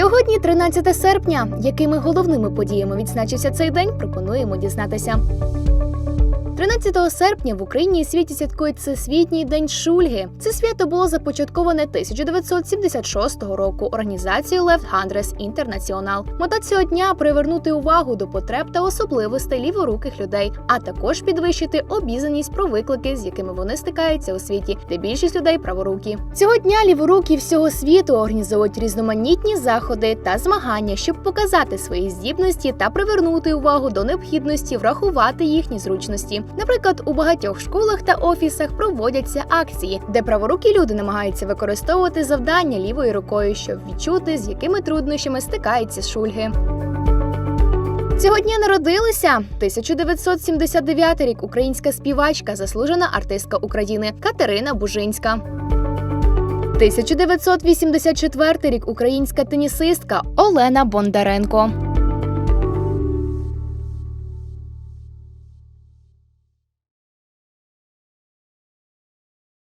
Сьогодні 13 серпня. Якими головними подіями відзначився цей день, пропонуємо дізнатися. 13 серпня в Україні і світі святкують Всесвітній день Шульги. Це свято було започатковане 1976 року організацією Left Handres International. Мета цього дня привернути увагу до потреб та особливостей ліворуких людей, а також підвищити обізнаність про виклики, з якими вони стикаються у світі, де більшість людей праворукі. Цього дня ліворуки всього світу організовують різноманітні заходи та змагання, щоб показати свої здібності та привернути увагу до необхідності врахувати їхні зручності. Наприклад, у багатьох школах та офісах проводяться акції, де праворукі люди намагаються використовувати завдання лівою рукою, щоб відчути, з якими труднощами стикаються шульги. Цього дня народилися 1979 рік українська співачка, заслужена артистка України Катерина Бужинська. 1984 рік українська тенісистка Олена Бондаренко.